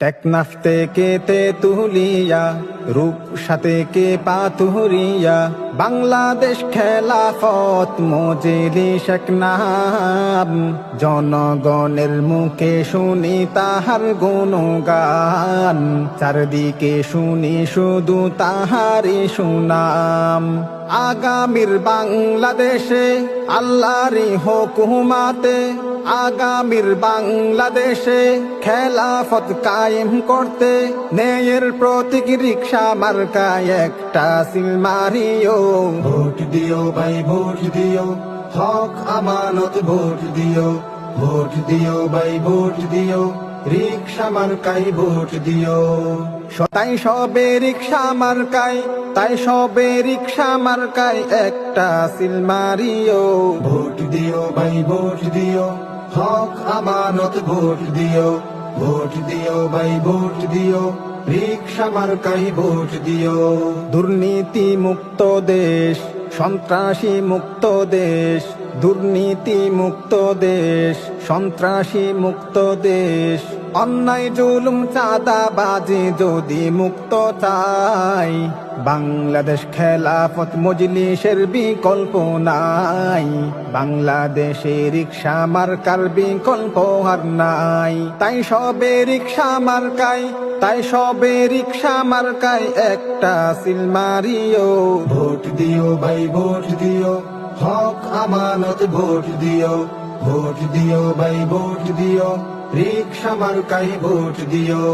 টেকনাফ থেকে তেতুলিয়া রূপ সাথে কে পাতুরিয়া বাংলাদেশ খেলাফত মজেলি শেখ নাম জনগণের মুখে শুনি তাহার গুণগান, চারদিকে শুনি শুধু তাহারি সুনাম। আগামীর বাংলাদেশে আল্লাহরি হুকুমাতে আগামীর বাংলাদেশে খেলাফত কায়েম করতে ন্যায়ের প্রতীক রিক্সা মার্কায় একটা সিল মারিও। ভোট দিও ভাই ভোট দিও। হক আমানত ভোট দিও। ভোট দিও ভাই ভোট দিও। রিক্সা মার্কাই ভোট দিও। তাই সবে রিক্সা মার্কাই তাই সবে রিক্সা মার্কাই একটা সিল মারিও। ভোট দিও ভাই ভোট দিও। হক আমানত ভোট দিও ভোট দিও ভাই, ভোট দিও ভোট দিও। দুর্নীতি মুক্ত দেশ, সন্ত্রাসী মুক্ত দেশ, দুর্নীতি মুক্ত দেশ, সন্ত্রাসী মুক্ত দেশ। অন্যায়, জুলুম, চাঁদাবাজি যদি মুক্ত চাই, বাংলাদেশ খেলাফত মজলিসের বিকল্প নাই। বাংলাদেশে রিক্সা মার্কার বিকল্প আর নাই। তাই সবে রিক্সা মার্কাই তাই সবে রিক্সা মার্কাই একটা সিল মারিও। ভোট দিও ভাই, ভোট দিও। হক, আমানত, ভোট দিও। ভোট দিও ভাই, ভোট দিও। রিক্সা মার্কাই ভোট দিও।